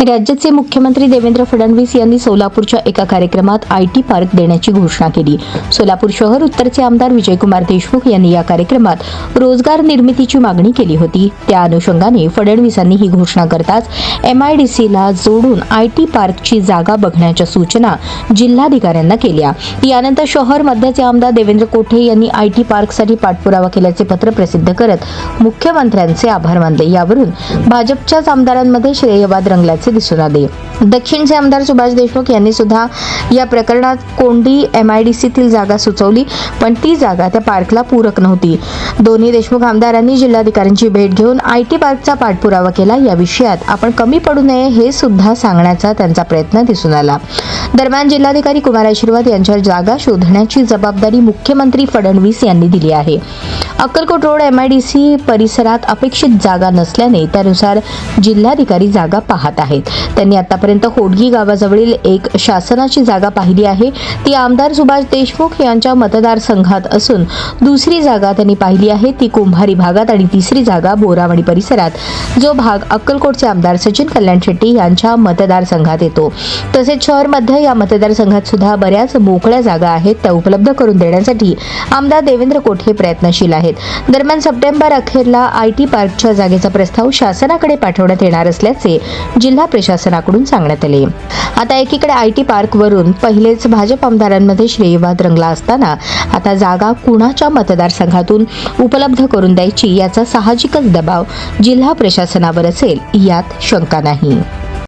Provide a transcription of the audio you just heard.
राज्याचे मुख्यमंत्री देवेंद्र फडणवीस यांनी सोलापूरच्या एका कार्यक्रमात आय टी पार्क देण्याची घोषणा केली. सोलापूर शहर उत्तरचे आमदार विजयकुमार देशमुख यांनी या कार्यक्रमात रोजगार निर्मितीची मागणी केली होती. त्या अनुषंगाने फडणवीसांनी ही घोषणा करताच एमआयडीसीला जोडून आय टी पार्कची जागा बघण्याच्या सूचना जिल्हाधिकाऱ्यांना केल्या. यानंतर शहर मध्याचे आमदार देवेंद्र कोठे यांनी आय टी पार्कसाठी पाठपुरावा केल्याचे पत्र प्रसिद्ध करत मुख्यमंत्र्यांचे आभार मानले. यावरून भाजपच्याच आमदारांमध्ये श्रेयवाद रंगल्याचे दिसून आले. दक्षिणचे आमदार सुभाष देशमुख यांनी सुद्धा या प्रकरणात कोंडी एम आय डी सीतील जागा सुचवली पण ती जागा त्या पार्कला पूरक नव्हती. दोन्ही देशमुख आमदारांनी जिल्हाधिकाऱ्यांची भेट घेऊन आय टी पार्कचा पाठपुरावा केला. या विषयात आपण कमी पडू नये हे सुद्धा सांगण्याचा त्यांचा प्रयत्न दिसून आला. दरम्यान जिल्हाधिकारी कुमार आशीर्वाद यांच्या जागा शोधण्याची जबाबदारी मुख्यमंत्री फडणवीस यांनी दिली आहे. अक्कलकोट रोड एमआयडीसी परिसरात अपेक्षित जागा नसल्याने त्यानुसार जिल्हाधिकारी जागा पाहत आहेत. त्यांनी आतापर्यंत होडगी गावाजवळील एक शासनाची जागा पाहिली आहे. ती आमदार सुभाष देशमुख यांच्या मतदारसंघात असून दुसरी जागा त्यांनी पाहिली आहे. ती कुंभारी भागात आणि तिसरी जागा बोरावणी परिसरात. जो भाग अक्कलकोटचे आमदार सचिन कल्याण शेट्टी यांच्या मतदारसंघात येतो. तसेच शहरमध्ये या मतदारसंघात सुद्धा बऱ्याच मोकळ्या जागा आहेत त्या उपलब्ध करून देण्यासाठी आमदार देवेंद्र कोठे प्रयत्नशील आहेत. दरम्यान सप्टेंबर अखेरला आय टी पार्कच्या जागेचा प्रस्ताव शासनाकडे पाठवण्यात येणार असल्याचे जिल्हा प्रशासनाकडून सांगण्यात आले. आता एकीकडे आय टी पार्कवरून पहिलेच भाजप आमदारांमध्ये श्रेयवाद रंगला असताना आता जागा कुणाच्या मतदारसंघातून उपलब्ध करून द्यायची याचा साहजिकच दबाव जिल्हा प्रशासनावर असेल यात शंका नाही.